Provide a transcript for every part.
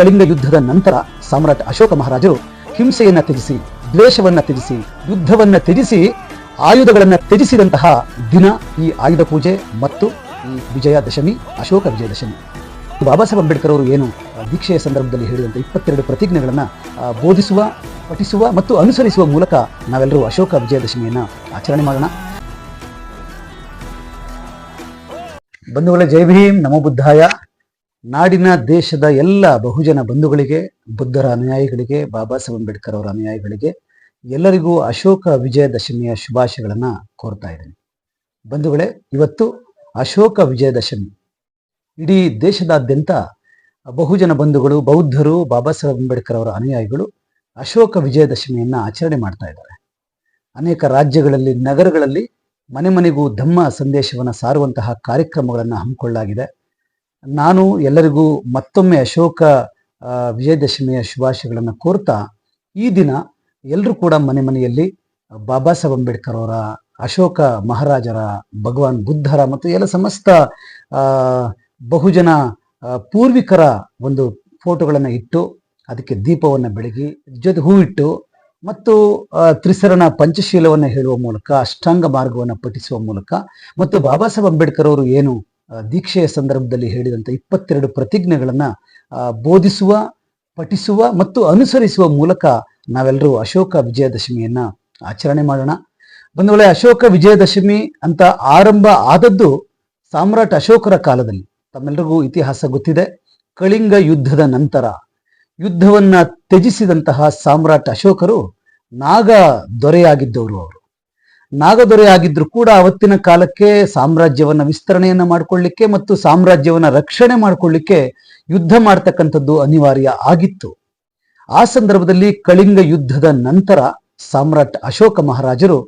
ಕಳಿಂಗ ಯುದ್ಧದ ನಂತರ ಸಾಮ್ರಾಟ್ ಅಶೋಕ ಮಹಾರಾಜರು ಹಿಂಸೆಯನ್ನು ತ್ಯಜಿಸಿ, ದ್ವೇಷವನ್ನ ತ್ಯಜಿಸಿ, ಯುದ್ಧವನ್ನು ತ್ಯಜಿಸಿ, ಆಯುಧಗಳನ್ನ ತ್ಯಜಿಸಿದಂತಹ ದಿನ ಈ ಆಯುಧ ಪೂಜೆ ಮತ್ತು ಈ ವಿಜಯದಶಮಿ, ಅಶೋಕ ವಿಜಯದಶಮಿ. ಬಾಬಾ ಸಾಹೇಬ್ ಅಂಬೇಡ್ಕರ್ ಅವರು ಏನು ದೀಕ್ಷೆಯ ಸಂದರ್ಭದಲ್ಲಿ ಹೇಳಿದಂತೆ ಇಪ್ಪತ್ತೆರಡು ಪ್ರತಿಜ್ಞೆಗಳನ್ನು ಬೋಧಿಸುವ, ಪಠಿಸುವ ಮತ್ತು ಅನುಸರಿಸುವ ಮೂಲಕ ನಾವೆಲ್ಲರೂ ಅಶೋಕ ವಿಜಯದಶಮಿಯನ್ನ ಆಚರಣೆ ಮಾಡೋಣ. ಬಂಧುಗಳ, ಜೈ ಭೀಮ್, ನಮೋ ಬುದ್ಧಾಯ. ನಾಡಿನ ದೇಶದ ಎಲ್ಲ ಬಹುಜನ ಬಂಧುಗಳಿಗೆ, ಬುದ್ಧರ ಅನುಯಾಯಿಗಳಿಗೆ, ಬಾಬಾ ಸಾಹೇಬ್ ಅಂಬೇಡ್ಕರ್ ಅವರ ಅನುಯಾಯಿಗಳಿಗೆ ಎಲ್ಲರಿಗೂ ಅಶೋಕ ವಿಜಯದಶಮಿಯ ಶುಭಾಶಯಗಳನ್ನು ಕೋರ್ತಾ ಇದ್ದೀನಿ. ಬಂಧುಗಳೇ, ಇವತ್ತು ಅಶೋಕ ವಿಜಯದಶಮಿ ಇಡೀ ದೇಶದಾದ್ಯಂತ ಬಹುಜನ ಬಂಧುಗಳು, ಬೌದ್ಧರು, ಬಾಬಾ ಸಾಹೇಬ್ ಅಂಬೇಡ್ಕರ್ ಅವರ ಅನುಯಾಯಿಗಳು ಅಶೋಕ ವಿಜಯದಶಮಿಯನ್ನ ಆಚರಣೆ ಮಾಡ್ತಾ ಇದ್ದಾರೆ. ಅನೇಕ ರಾಜ್ಯಗಳಲ್ಲಿ, ನಗರಗಳಲ್ಲಿ ಮನೆ ಮನೆಗೂ ಧಮ್ಮ ಸಂದೇಶವನ್ನು ಸಾರುವಂತಹ ಕಾರ್ಯಕ್ರಮಗಳನ್ನು ಹಮ್ಮಿಕೊಳ್ಳಲಾಗಿದೆ. ನಾನು ಎಲ್ಲರಿಗೂ ಮತ್ತೊಮ್ಮೆ ಅಶೋಕ ವಿಜಯದಶಮಿಯ ಶುಭಾಶಯಗಳನ್ನು ಕೋರ್ತಾ, ಈ ದಿನ ಎಲ್ಲರೂ ಕೂಡ ಮನೆ ಮನೆಯಲ್ಲಿ ಬಾಬಾ ಸಾಹೇಬ್ ಅಂಬೇಡ್ಕರ್ ಅವರ, ಅಶೋಕ ಮಹಾರಾಜರ, ಭಗವಾನ್ ಬುದ್ಧರ ಮತ್ತು ಎಲ್ಲ ಸಮಸ್ತ ಬಹುಜನ ಪೂರ್ವಿಕರ ಒಂದು ಫೋಟೋಗಳನ್ನು ಇಟ್ಟು, ಅದಕ್ಕೆ ದೀಪವನ್ನು ಬೆಳಗಿ, ಜೊತೆ ಹೂವಿಟ್ಟು ಮತ್ತು ತ್ರಿಸರಣ ಪಂಚಶೀಲವನ್ನು ಹೇಳುವ ಮೂಲಕ, ಅಷ್ಟಾಂಗ ಮಾರ್ಗವನ್ನು ಪಠಿಸುವ ಮೂಲಕ ಮತ್ತು ಬಾಬಾ ಸಾಹೇಬ್ ಅಂಬೇಡ್ಕರ್ ಅವರು ಏನು ದೀಕ್ಷೆಯ ಸಂದರ್ಭದಲ್ಲಿ ಹೇಳಿದಂಥ ಇಪ್ಪತ್ತೆರಡು ಪ್ರತಿಜ್ಞೆಗಳನ್ನು ಬೋಧಿಸುವ, ಪಠಿಸುವ ಮತ್ತು ಅನುಸರಿಸುವ ಮೂಲಕ ನಾವೆಲ್ಲರೂ ಅಶೋಕ ವಿಜಯದಶಮಿಯನ್ನ ಆಚರಣೆ ಮಾಡೋಣ. ಬಂಧುಗಳೇ, ಅಶೋಕ ವಿಜಯದಶಮಿ ಅಂತ ಆರಂಭ ಆದದ್ದು ಸಾಮ್ರಾಟ್ ಅಶೋಕರ ಕಾಲದಲ್ಲಿ. ತಮ್ಮೆಲ್ಲರಿಗೂ ಇತಿಹಾಸ ಗೊತ್ತಿದೆ. ಕಳಿಂಗ ಯುದ್ಧದ ನಂತರ ಯುದ್ಧವನ್ನ ತ್ಯಜಿಸಿದಂತಹ ಸಾಮ್ರಾಟ್ ಅಶೋಕರು ನಾಗ ದೊರೆಯಾಗಿದ್ದವರು ಅವರು. ನಾಗ ಆಗಿದ್ರು ಕೂಡ ಅವತ್ತಿನ ಕಾಲಕ್ಕೆ ಸಾಮ್ರಾಜ್ಯವನ್ನ ವಿಸ್ತರಣೆಯನ್ನ ಮಾಡಿಕೊಳ್ಳಿಕ್ಕೆ ಮತ್ತು ಸಾಮ್ರಾಜ್ಯವನ್ನ ರಕ್ಷಣೆ ಮಾಡಿಕೊಳ್ಳಿಕ್ಕೆ ಯುದ್ಧ ಮಾಡ್ತಕ್ಕಂಥದ್ದು ಅನಿವಾರ್ಯ ಆಗಿತ್ತು. ಆ ಸಂದರ್ಭದಲ್ಲಿ ಕಳಿಂಗ ಯುದ್ಧದ ನಂತರ ಸಾಮ್ರಾಟ್ ಅಶೋಕ ಮಹಾರಾಜರು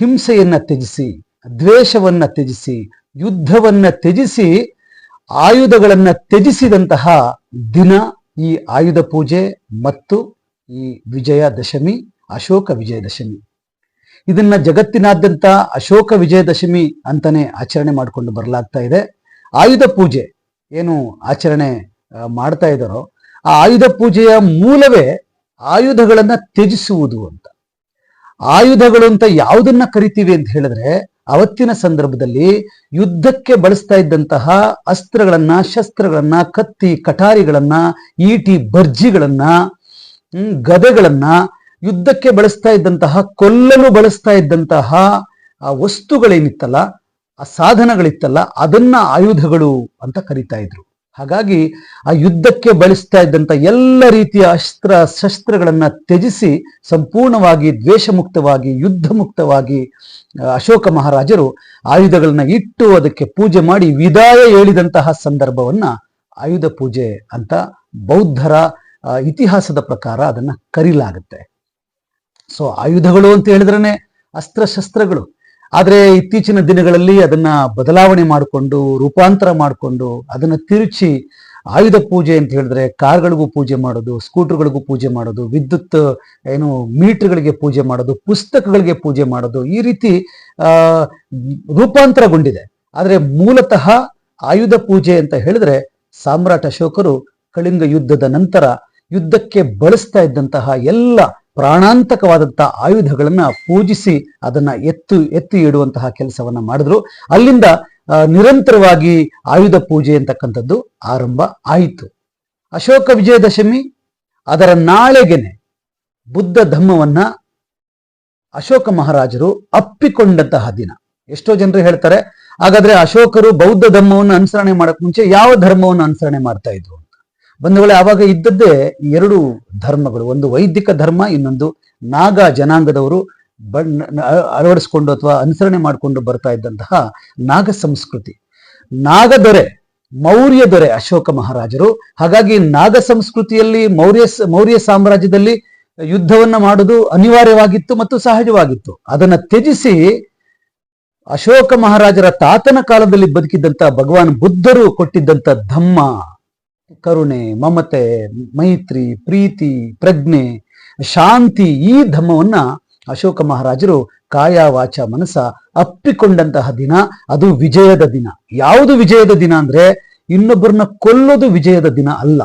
ಹಿಂಸೆಯನ್ನ ತ್ಯಜಿಸಿ, ದ್ವೇಷವನ್ನ ತ್ಯಜಿಸಿ, ಯುದ್ಧವನ್ನ ತ್ಯಜಿಸಿ, ಆಯುಧಗಳನ್ನ ತ್ಯಜಿಸಿದಂತಹ ದಿನ ಈ ಆಯುಧ ಪೂಜೆ ಮತ್ತು ಈ ವಿಜಯದಶಮಿ, ಅಶೋಕ ವಿಜಯದಶಮಿ. ಇದನ್ನ ಜಗತ್ತಿನಾದ್ಯಂತ ಅಶೋಕ ವಿಜಯದಶಮಿ ಅಂತಾನೆ ಆಚರಣೆ ಮಾಡಿಕೊಂಡು ಬರಲಾಗ್ತಾ ಇದೆ. ಆಯುಧ ಪೂಜೆ ಏನು ಆಚರಣೆ ಮಾಡ್ತಾ ಇದ್ದಾರೋ ಆ ಆಯುಧ ಪೂಜೆಯ ಮೂಲವೇ ಆಯುಧಗಳನ್ನ ತ್ಯಜಿಸುವುದು ಅಂತ. ಆಯುಧಗಳು ಅಂತ ಯಾವುದನ್ನ ಕರಿತೀವಿ ಅಂತ ಹೇಳಿದ್ರೆ ಅವತ್ತಿನ ಸಂದರ್ಭದಲ್ಲಿ ಯುದ್ಧಕ್ಕೆ ಬಳಸ್ತಾ ಇದ್ದಂತಹ ಅಸ್ತ್ರಗಳನ್ನ, ಶಸ್ತ್ರಗಳನ್ನ, ಕತ್ತಿ, ಕಟಾರಿಗಳನ್ನ, ಈಟಿ ಭರ್ಜಿಗಳನ್ನ ಗದೆಗಳನ್ನ ಯುದ್ಧಕ್ಕೆ ಬಳಸ್ತಾ ಇದ್ದಂತಹ, ಕೊಲ್ಲಲು ಬಳಸ್ತಾ ಇದ್ದಂತಹ ಆ ವಸ್ತುಗಳೇನಿತ್ತಲ್ಲ, ಆ ಸಾಧನಗಳಿತ್ತಲ್ಲ, ಅದನ್ನ ಆಯುಧಗಳು ಅಂತ ಕರಿತಾ ಇದ್ರು. ಹಾಗಾಗಿ ಆ ಯುದ್ಧಕ್ಕೆ ಬಳಸ್ತಾ ಇದ್ದಂತ ಎಲ್ಲ ರೀತಿಯ ಅಸ್ತ್ರ, ಶಸ್ತ್ರಗಳನ್ನು ತ್ಯಜಿಸಿ ಸಂಪೂರ್ಣವಾಗಿ ದ್ವೇಷ ಮುಕ್ತವಾಗಿ ಯುದ್ಧ ಮುಕ್ತವಾಗಿ ಅಶೋಕ ಮಹಾರಾಜರು ಆಯುಧಗಳನ್ನ ಇಟ್ಟು ಅದಕ್ಕೆ ಪೂಜೆ ಮಾಡಿ ವಿದಾಯ ಹೇಳಿದಂತಹ ಸಂದರ್ಭವನ್ನ ಆಯುಧ ಪೂಜೆ ಅಂತ ಬೌದ್ಧರ ಇತಿಹಾಸದ ಪ್ರಕಾರ ಅದನ್ನ ಕರೀಲಾಗುತ್ತೆ. ಸೊ ಆಯುಧಗಳು ಅಂತ ಹೇಳಿದ್ರೇನೆ ಅಸ್ತ್ರಶಸ್ತ್ರಗಳು. ಆದ್ರೆ ಇತ್ತೀಚಿನ ದಿನಗಳಲ್ಲಿ ಅದನ್ನ ಬದಲಾವಣೆ ಮಾಡಿಕೊಂಡು, ರೂಪಾಂತರ ಮಾಡಿಕೊಂಡು, ಅದನ್ನ ತಿರುಚಿ ಆಯುಧ ಪೂಜೆ ಅಂತ ಹೇಳಿದ್ರೆ ಕಾರ್ಗಳಿಗೂ ಪೂಜೆ ಮಾಡೋದು, ಸ್ಕೂಟರ್ಗಳಿಗೂ ಪೂಜೆ ಮಾಡೋದು, ವಿದ್ಯುತ್, ಏನು ಮೀಟರ್ಗಳಿಗೆ ಪೂಜೆ ಮಾಡೋದು, ಪುಸ್ತಕಗಳಿಗೆ ಪೂಜೆ ಮಾಡೋದು ಈ ರೀತಿ ರೂಪಾಂತರಗೊಂಡಿದೆ. ಆದರೆ ಮೂಲತಃ ಆಯುಧ ಪೂಜೆ ಅಂತ ಹೇಳಿದ್ರೆ ಸಾಮ್ರಾಟ್ ಅಶೋಕರು ಕಳಿಂಗ ಯುದ್ಧದ ನಂತರ ಯುದ್ಧಕ್ಕೆ ಬಳಸ್ತಾ ಇದ್ದಂತಹ ಎಲ್ಲ ಪ್ರಾಣಾಂತಕವಾದಂತಹ ಆಯುಧಗಳನ್ನ ಪೂಜಿಸಿ ಅದನ್ನ ಎತ್ತು, ಎತ್ತಿ ಇಡುವಂತಹ ಕೆಲಸವನ್ನ ಮಾಡಿದ್ರು. ಅಲ್ಲಿಂದ ನಿರಂತರವಾಗಿ ಆಯುಧ ಪೂಜೆ ಅಂತಕ್ಕಂಥದ್ದು ಆರಂಭ ಆಯಿತು. ಅಶೋಕ ವಿಜಯದಶಮಿ, ಅದರ ನಾಳೆಗೆನೆ ಬುದ್ಧ ಧಮ್ಮವನ್ನ ಅಶೋಕ ಮಹಾರಾಜರು ಅಪ್ಪಿಕೊಂಡಂತಹ ದಿನ. ಎಷ್ಟೋ ಜನರು ಹೇಳ್ತಾರೆ, ಹಾಗಾದ್ರೆ ಅಶೋಕರು ಬೌದ್ಧ ಧರ್ಮವನ್ನು ಅನುಸರಣೆ ಮಾಡಕ್ ಮುಂಚೆ ಯಾವ ಧರ್ಮವನ್ನು ಅನುಸರಣೆ ಮಾಡ್ತಾ ಇದ್ರು? ಬಂಧುಗಳೇ, ಆವಾಗ ಇದ್ದದ್ದೇ ಎರಡು ಧರ್ಮಗಳು. ಒಂದು ವೈದಿಕ ಧರ್ಮ, ಇನ್ನೊಂದು ನಾಗ ಜನಾಂಗದವರು ಬಣ್ಣ ಅಳವಡಿಸ್ಕೊಂಡು ಅಥವಾ ಅನುಸರಣೆ ಮಾಡಿಕೊಂಡು ಬರ್ತಾ ಇದ್ದಂತಹ ನಾಗ ಸಂಸ್ಕೃತಿ. ನಾಗ ದೊರೆ, ಮೌರ್ಯ ದೊರೆ ಅಶೋಕ ಮಹಾರಾಜರು. ಹಾಗಾಗಿ ನಾಗ ಸಂಸ್ಕೃತಿಯಲ್ಲಿ ಮೌರ್ಯ ಮೌರ್ಯ ಸಾಮ್ರಾಜ್ಯದಲ್ಲಿ ಯುದ್ಧವನ್ನ ಮಾಡುವುದು ಅನಿವಾರ್ಯವಾಗಿತ್ತು ಮತ್ತು ಸಹಜವಾಗಿತ್ತು. ಅದನ್ನ ತ್ಯಜಿಸಿ ಅಶೋಕ ಮಹಾರಾಜರ ತಾತನ ಕಾಲದಲ್ಲಿ ಬದುಕಿದ್ದಂತ ಭಗವಾನ್ ಬುದ್ಧರು ಕೊಟ್ಟಿದ್ದಂತ ಧಮ್ಮ ಕರುಣೆ, ಮಮತೆ, ಮೈತ್ರಿ, ಪ್ರೀತಿ, ಪ್ರಜ್ಞೆ, ಶಾಂತಿ ಈ ಧರ್ಮವನ್ನ ಅಶೋಕ ಮಹಾರಾಜರು ಕಾಯ ವಾಚ ಮನಸ ಅಪ್ಪಿಕೊಂಡಂತಹ ದಿನ. ಅದು ವಿಜಯದ ದಿನ. ಯಾವುದು ವಿಜಯದ ದಿನ ಅಂದ್ರೆ ಇನ್ನೊಬ್ಬರನ್ನ ಕೊಲ್ಲೋದು ವಿಜಯದ ದಿನ ಅಲ್ಲ.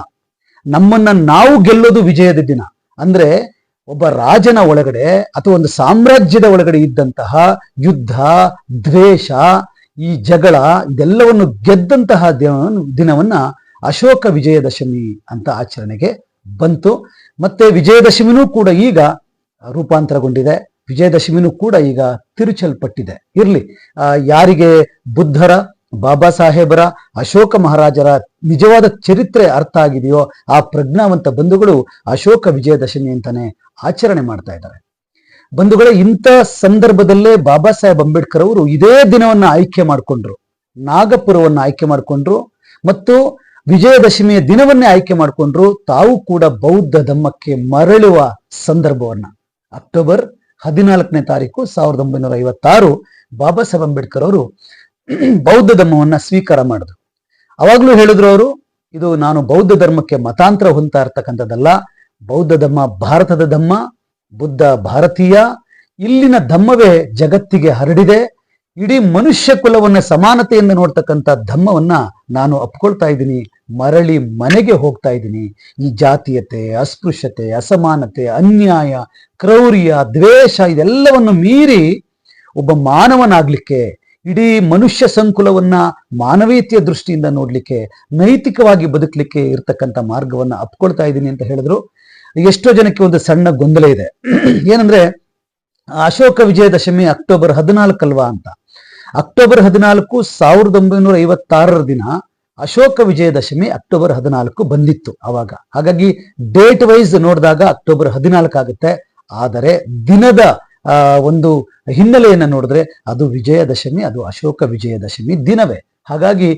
ನಮ್ಮನ್ನ ನಾವು ಗೆಲ್ಲೋದು ವಿಜಯದ ದಿನ. ಅಂದ್ರೆ ಒಬ್ಬ ರಾಜನ ಒಳಗಡೆ ಅಥವಾ ಒಂದು ಸಾಮ್ರಾಜ್ಯದ ಒಳಗಡೆ ಇದ್ದಂತಹ ಯುದ್ಧ, ದ್ವೇಷ, ಈ ಜಗಳ, ಇದೆಲ್ಲವನ್ನು ಗೆದ್ದಂತಹ ದಿನ- ದಿನವನ್ನ ಅಶೋಕ ವಿಜಯದಶಮಿ ಅಂತ ಆಚರಣೆಗೆ ಬಂತು. ಮತ್ತೆ ವಿಜಯದಶಮಿನೂ ಕೂಡ ಈಗ ರೂಪಾಂತರಗೊಂಡಿದೆ. ವಿಜಯದಶಮಿನೂ ಕೂಡ ಈಗ ತಿರುಚಲ್ಪಟ್ಟಿದೆ. ಇರಲಿ ಯಾರಿಗೆ ಬುದ್ಧರ, ಬಾಬಾ ಸಾಹೇಬರ, ಅಶೋಕ ಮಹಾರಾಜರ ನಿಜವಾದ ಚರಿತ್ರೆ ಅರ್ಥ ಆಗಿದೆಯೋ ಆ ಪ್ರಜ್ಞಾವಂತ ಬಂಧುಗಳು ಅಶೋಕ ವಿಜಯದಶಮಿ ಅಂತಾನೆ ಆಚರಣೆ ಮಾಡ್ತಾ ಇದ್ದಾರೆ. ಬಂಧುಗಳೇ, ಇಂಥ ಸಂದರ್ಭದಲ್ಲೇ ಬಾಬಾ ಸಾಹೇಬ್ ಅಂಬೇಡ್ಕರ್ ಅವರು ಇದೇ ದಿನವನ್ನ ಆಯ್ಕೆ ಮಾಡಿಕೊಂಡ್ರು. ನಾಗಪುರವನ್ನು ಆಯ್ಕೆ ಮಾಡಿಕೊಂಡ್ರು. ಮತ್ತು ವಿಜಯದಶಮಿಯ ದಿನವನ್ನೇ ಆಯ್ಕೆ ಮಾಡಿಕೊಂಡ್ರು ತಾವು ಕೂಡ ಬೌದ್ಧ ಧಮ್ಮಕ್ಕೆ ಮರಳುವ ಸಂದರ್ಭವನ್ನ. ಅಕ್ಟೋಬರ್ ಹದಿನಾಲ್ಕನೇ ತಾರೀಕು ಸಾವಿರದ ಒಂಬೈನೂರ ಐವತ್ತಾರು ಬಾಬಾ ಸಾಹೇಬ್ ಅಂಬೇಡ್ಕರ್ ಅವರು ಬೌದ್ಧ ಧರ್ಮವನ್ನ ಸ್ವೀಕಾರ ಮಾಡಿದ್ರು. ಅವಾಗ್ಲೂ ಹೇಳಿದ್ರು ಅವರು, ಇದು ನಾನು ಬೌದ್ಧ ಧರ್ಮಕ್ಕೆ ಮತಾಂತರ ಹೊಂತಾ ಇರ್ತಕ್ಕಂಥದ್ದಲ್ಲ, ಬೌದ್ಧ ಧರ್ಮ ಭಾರತದ ಧಮ್ಮ ಬುದ್ಧ ಭಾರತೀಯ, ಇಲ್ಲಿನ ಧಮ್ಮವೇ ಜಗತ್ತಿಗೆ ಹರಡಿದೆ, ಇಡೀ ಮನುಷ್ಯ ಕುಲವನ್ನ ಸಮಾನತೆಯಿಂದ ನೋಡ್ತಕ್ಕಂಥ ಧಮ್ಮವನ್ನ ನಾನು ಅಪ್ಕೊಳ್ತಾ ಇದ್ದೀನಿ ಮರಳಿ ಮನೆಗೆ ಹೋಗ್ತಾ ಇದ್ದೀನಿ. ಈ ಜಾತೀಯತೆ, ಅಸ್ಪೃಶ್ಯತೆ, ಅಸಮಾನತೆ, ಅನ್ಯಾಯ, ಕ್ರೌರ್ಯ, ದ್ವೇಷ ಇದೆಲ್ಲವನ್ನು ಮೀರಿ ಒಬ್ಬ ಮಾನವನಾಗ್ಲಿಕ್ಕೆ, ಇಡೀ ಮನುಷ್ಯ ಸಂಕುಲವನ್ನ ಮಾನವೀಯತೆಯ ದೃಷ್ಟಿಯಿಂದ ನೋಡ್ಲಿಕ್ಕೆ, ನೈತಿಕವಾಗಿ ಬದುಕಲಿಕ್ಕೆ ಇರ್ತಕ್ಕಂಥ ಮಾರ್ಗವನ್ನ ಅಪ್ಕೊಳ್ತಾ ಇದ್ದೀನಿ ಅಂತ ಹೇಳಿದ್ರು. ಎಷ್ಟೋ ಜನಕ್ಕೆ ಒಂದು ಸಣ್ಣ ಗೊಂದಲ ಇದೆ. ಏನಂದ್ರೆ, ಅಶೋಕ ವಿಜಯದಶಮಿ ಅಕ್ಟೋಬರ್ ಹದಿನಾಲ್ಕಲ್ವಾ ಅಂತ. ಅಕ್ಟೋಬರ್ ಹದಿನಾಲ್ಕು ಸಾವಿರದ ಒಂಬೈನೂರ ಐವತ್ತಾರರ ದಿನ ಅಶೋಕ ವಿಜಯದಶಮಿ ಅಕ್ಟೋಬರ್ ಹದಿನಾಲ್ಕು ಬಂದಿತ್ತು ಆವಾಗ ಹಾಗಾಗಿ ಡೇಟ್ ವೈಸ್ ನೋಡಿದಾಗ ಅಕ್ಟೋಬರ್ ಹದಿನಾಲ್ಕು ಆಗುತ್ತೆ. ಆದರೆ ದಿನದ ಒಂದು ಹಿನ್ನೆಲೆಯನ್ನು ನೋಡಿದ್ರೆ ಅದು ವಿಜಯದಶಮಿ, ಅದು ಅಶೋಕ ವಿಜಯದಶಮಿ ದಿನವೇ. ಹಾಗಾಗಿ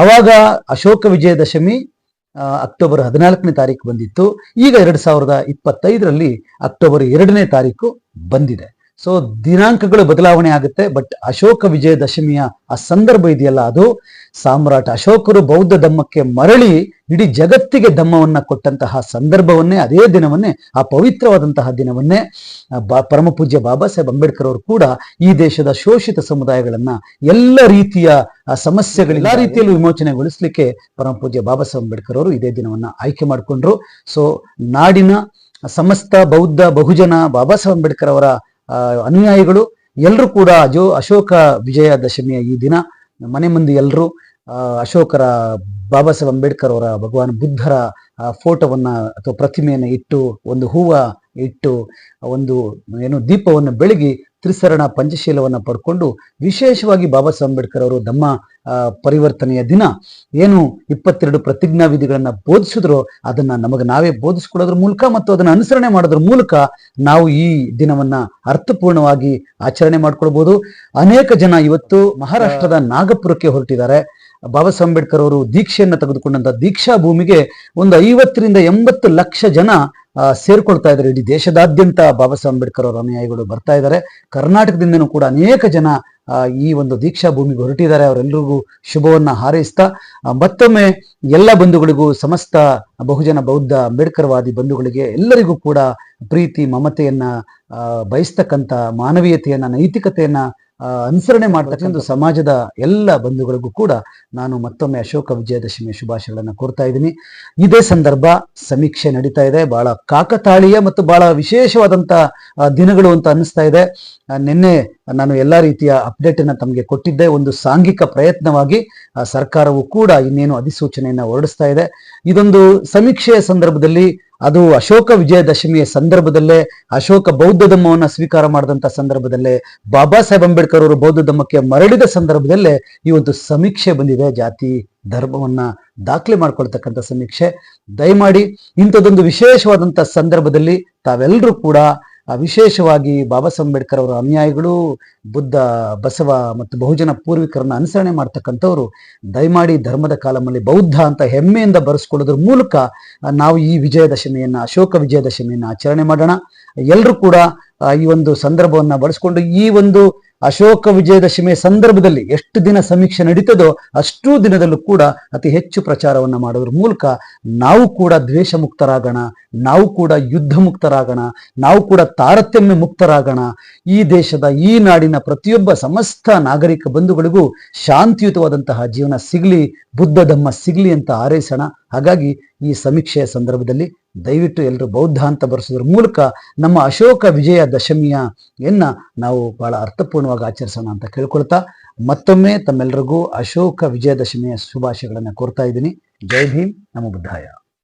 ಆವಾಗ ಅಶೋಕ ವಿಜಯದಶಮಿ ಅಕ್ಟೋಬರ್ ಹದಿನಾಲ್ಕನೇ ತಾರೀಕು ಬಂದಿತ್ತು. ಈಗ ಎರಡು ಸಾವಿರದ ಇಪ್ಪತ್ತೈದರಲ್ಲಿ ಅಕ್ಟೋಬರ್ ಎರಡನೇ ತಾರೀಕು ಬಂದಿದೆ. ಸೊ ದಿನಾಂಕಗಳು ಬದಲಾವಣೆ ಆಗುತ್ತೆ ಬಟ್ ಅಶೋಕ ವಿಜಯದಶಮಿಯ ಆ ಸಂದರ್ಭ ಇದೆಯಲ್ಲ ಅದು ಸಾಮ್ರಾಟ ಅಶೋಕರು ಬೌದ್ಧ ಧಮ್ಮಕ್ಕೆ ಮರಳಿ ಇಡೀ ಜಗತ್ತಿಗೆ ಧಮ್ಮವನ್ನ ಕೊಟ್ಟಂತಹ ಸಂದರ್ಭವನ್ನೇ ಅದೇ ದಿನವನ್ನೇ ಆ ಪವಿತ್ರವಾದಂತಹ ದಿನವನ್ನೇ ಬಾ ಪರಮ ಪೂಜ್ಯ ಬಾಬಾ ಸಾಹೇಬ್ ಅಂಬೇಡ್ಕರ್ ಅವರು ಕೂಡ ಈ ದೇಶದ ಶೋಷಿತ ಸಮುದಾಯಗಳನ್ನ ಎಲ್ಲ ರೀತಿಯ ಸಮಸ್ಯೆಗಳು ಎಲ್ಲ ರೀತಿಯಲ್ಲೂ ವಿಮೋಚನೆಗೊಳಿಸಲಿಕ್ಕೆ ಪರಮ ಪೂಜ್ಯ ಬಾಬಾ ಸಾಹೇಬ್ ಅಂಬೇಡ್ಕರ್ ಅವರು ಇದೇ ದಿನವನ್ನ ಆಯ್ಕೆ ಮಾಡಿಕೊಂಡ್ರು. ಸೊ ನಾಡಿನ ಸಮಸ್ತ ಬೌದ್ಧ ಬಹುಜನ ಬಾಬಾ ಸಾಹೇಬ್ ಅಂಬೇಡ್ಕರ್ ಅವರ ಅನುಯಾಯಿಗಳು ಎಲ್ಲರೂ ಕೂಡ ಅಜೋ ಅಶೋಕ ವಿಜಯದಶಮಿಯ ಈ ದಿನ ಮನೆ ಮಂದಿ ಎಲ್ಲರೂ ಅಶೋಕರ ಬಾಬಾ ಸಾಹೇಬ್ ಅಂಬೇಡ್ಕರ್ ಅವರ ಭಗವಾನ್ ಬುದ್ಧರ ಫೋಟೋವನ್ನ ಅಥವಾ ಪ್ರತಿಮೆಯನ್ನು ಇಟ್ಟು, ಒಂದು ಹೂವ ಇಟ್ಟು ಒಂದು ಏನು ದೀಪವನ್ನು ಬೆಳಗಿ ತ್ರಿಸರಣ ಪಂಚಶೀಲವನ್ನ ಪಡ್ಕೊಂಡು ವಿಶೇಷವಾಗಿ ಬಾಬಾ ಸಾಹೇಬ್ ಅಂಬೇಡ್ಕರ್ ಅವರು ಧಮ್ಮ ಆ, ಪರಿವರ್ತನೆಯ ದಿನ ಏನು ಇಪ್ಪತ್ತೆರಡು ಪ್ರತಿಜ್ಞಾ ವಿಧಿಗಳನ್ನ ಬೋಧಿಸಿದ್ರು ಅದನ್ನ ನಮಗೆ ನಾವೇ ಬೋಧಿಸ್ಕೊಡೋದ್ರ ಮೂಲಕ ಮತ್ತು ಅದನ್ನ ಅನುಸರಣೆ ಮಾಡೋದ್ರ ಮೂಲಕ ನಾವು ಈ ದಿನವನ್ನ ಅರ್ಥಪೂರ್ಣವಾಗಿ ಆಚರಣೆ ಮಾಡ್ಕೊಳ್ಬಹುದು ಅನೇಕ ಜನ ಇವತ್ತು ಮಹಾರಾಷ್ಟ್ರದ ನಾಗಪುರಕ್ಕೆ ಹೊರಟಿದ್ದಾರೆ. ಬಾಬಾ ಸಾಹೇಬ್ ಅಂಬೇಡ್ಕರ್ ಅವರು ದೀಕ್ಷೆಯನ್ನು ತೆಗೆದುಕೊಂಡಂತ ದೀಕ್ಷಾ ಭೂಮಿಗೆ ಒಂದು ಐವತ್ತರಿಂದ ಎಂಬತ್ತು ಲಕ್ಷ ಜನ ಸೇರ್ಕೊಳ್ತಾ ಇದ್ದಾರೆ. ಇಡೀ ದೇಶದಾದ್ಯಂತ ಬಾಬಾ ಸಾಹೇಬ್ ಅಂಬೇಡ್ಕರ್ ಅವರ ಅನುಯಾಯಿಗಳು ಬರ್ತಾ ಇದ್ದಾರೆ. ಕರ್ನಾಟಕದಿಂದನೂ ಕೂಡ ಅನೇಕ ಜನ ಈ ಒಂದು ದೀಕ್ಷಾ ಭೂಮಿಗೆ ಹೊರಟಿದ್ದಾರೆ. ಅವರೆಲ್ಲರಿಗೂ ಶುಭವನ್ನ ಹಾರೈಸ್ತಾ ಮತ್ತೊಮ್ಮೆ ಎಲ್ಲ ಬಂಧುಗಳಿಗೂ ಸಮಸ್ತ ಬಹುಜನ ಬೌದ್ಧ ಅಂಬೇಡ್ಕರ್ವಾದಿ ಬಂಧುಗಳಿಗೆ ಎಲ್ಲರಿಗೂ ಕೂಡ ಪ್ರೀತಿ, ಮಮತೆಯನ್ನ ಬಯಸ್ತಕ್ಕಂಥ ಮಾನವೀಯತೆಯನ್ನ, ನೈತಿಕತೆಯನ್ನ ಅನುಸರಣೆ ಮಾಡ್ತಕ್ಕಂಥ ಸಮಾಜದ ಎಲ್ಲ ಬಂಧುಗಳಿಗೂ ಕೂಡ ನಾನು ಮತ್ತೊಮ್ಮೆ ಅಶೋಕ ವಿಜಯದಶಮಿಯ ಶುಭಾಶಯಗಳನ್ನು ಕೋರ್ತಾ ಇದ್ದೀನಿ. ಇದೇ ಸಂದರ್ಭ ಸಮೀಕ್ಷೆ ನಡೀತಾ ಇದೆ. ಬಹಳ ಕಾಕತಾಳೀಯ ಮತ್ತು ಬಹಳ ವಿಶೇಷವಾದಂತ ದಿನಗಳು ಅಂತ ಅನಿಸ್ತಾ ಇದೆ. ನಿನ್ನೆ ನಾನು ಎಲ್ಲಾ ರೀತಿಯ ಅಪ್ಡೇಟ್ ಅನ್ನ ತಮಗೆ ಕೊಟ್ಟಿದ್ದೆ. ಒಂದು ಸಾಂಘಿಕ ಪ್ರಯತ್ನವಾಗಿ ಸರ್ಕಾರವು ಕೂಡ ಇನ್ನೇನು ಅಧಿಸೂಚನೆಯನ್ನ ಹೊರಡಿಸ್ತಾ ಇದೆ. ಇದೊಂದು ಸಮೀಕ್ಷೆಯ ಸಂದರ್ಭದಲ್ಲಿ ಅದು ಅಶೋಕ ವಿಜಯದಶಮಿಯ ಸಂದರ್ಭದಲ್ಲೇ ಅಶೋಕ ಬೌದ್ಧ ಧಮ್ಮವನ್ನು ಸ್ವೀಕಾರ ಮಾಡಿದಂತ ಸಂದರ್ಭದಲ್ಲೇ ಬಾಬಾ ಸಾಹೇಬ್ ಅಂಬೇಡ್ಕರ್ ಅವರು ಬೌದ್ಧ ಧಮ್ಮಕ್ಕೆ ಮರಳಿದ ಸಂದರ್ಭದಲ್ಲೇ ಈ ಒಂದು ಸಮೀಕ್ಷೆ ಬಂದಿದೆ. ಜಾತಿ ಧರ್ಮವನ್ನ ದಾಖಲೆ ಮಾಡ್ಕೊಳ್ತಕ್ಕಂಥ ಸಮೀಕ್ಷೆ. ದಯಮಾಡಿ ಇಂಥದ್ದೊಂದು ವಿಶೇಷವಾದಂಥ ಸಂದರ್ಭದಲ್ಲಿ ತಾವೆಲ್ಲರೂ ಕೂಡ ವಿಶೇಷವಾಗಿ ಬಾಬಾ ಸಾಹೇಬ್ ಅಂಬೇಡ್ಕರ್ ಅವರ ಅನುಯಾಯಿಗಳು, ಬುದ್ಧ, ಬಸವ ಮತ್ತು ಬಹುಜನ ಪೂರ್ವಿಕರನ್ನ ಅನುಸರಣೆ ಮಾಡ್ತಕ್ಕಂಥವ್ರು, ದಯಮಾಡಿ ಧರ್ಮದ ಕಾಲಮಲ್ಲಿ ಬೌದ್ಧ ಅಂತ ಹೆಮ್ಮೆಯಿಂದ ಬರೆಸ್ಕೊಳ್ಳೋದ್ರ ಮೂಲಕ ನಾವು ಈ ವಿಜಯದಶಮಿಯನ್ನು, ಅಶೋಕ ವಿಜಯದಶಮಿಯನ್ನು ಆಚರಣೆ ಮಾಡೋಣ. ಎಲ್ಲರೂ ಕೂಡ ಈ ಒಂದು ಸಂದರ್ಭವನ್ನ ಬಳಸ್ಕೊಂಡು ಈ ಒಂದು ಅಶೋಕ ವಿಜಯದಶಮಿಯ ಸಂದರ್ಭದಲ್ಲಿ ಎಷ್ಟು ದಿನ ಸಮೀಕ್ಷೆ ನಡೀತದೋ ಅಷ್ಟೂ ದಿನದಲ್ಲೂ ಕೂಡ ಅತಿ ಹೆಚ್ಚು ಪ್ರಚಾರವನ್ನ ಮಾಡೋದ್ರ ಮೂಲಕ ನಾವು ಕೂಡ ದ್ವೇಷ ಮುಕ್ತರಾಗೋಣ ನಾವು ಕೂಡ ಯುದ್ಧ ಮುಕ್ತರಾಗೋಣ ನಾವು ಕೂಡ ತಾರತಮ್ಯ ಮುಕ್ತರಾಗೋಣ. ಈ ದೇಶದ, ಈ ನಾಡಿನ ಪ್ರತಿಯೊಬ್ಬ ಸಮಸ್ತ ನಾಗರಿಕ ಬಂಧುಗಳಿಗೂ ಶಾಂತಿಯುತವಾದಂತಹ ಜೀವನ ಸಿಗಲಿ ಬುದ್ಧ ಧಮ್ಮ ಸಿಗಲಿ ಅಂತ ಹಾರೈಸೋಣ. ಹಾಗಾಗಿ ಈ ಸಮೀಕ್ಷೆಯ ಸಂದರ್ಭದಲ್ಲಿ ದಯವಿಟ್ಟು ಎಲ್ಲರೂ ಬೌದ್ಧ ಅಂತ ಬರೆಸೋದ್ರ ಮೂಲಕ ನಮ್ಮ ಅಶೋಕ ವಿಜಯ ದಶಮಿಯನ್ನ ನಾವು ಬಹಳ ಅರ್ಥಪೂರ್ಣವಾಗಿ ಆಚರಿಸೋಣ ಅಂತ ಕೇಳ್ಕೊಳ್ತಾ ಮತ್ತೊಮ್ಮೆ ತಮ್ಮೆಲ್ಲರಿಗೂ ಅಶೋಕ ವಿಜಯದಶಮಿಯ ಶುಭಾಶಯಗಳನ್ನು ಕೋರ್ತಾ ಇದ್ದೀನಿ. ಜೈ ಭೀಮ್. ನಮ್ಮ ಬುದ್ಧಾಯ.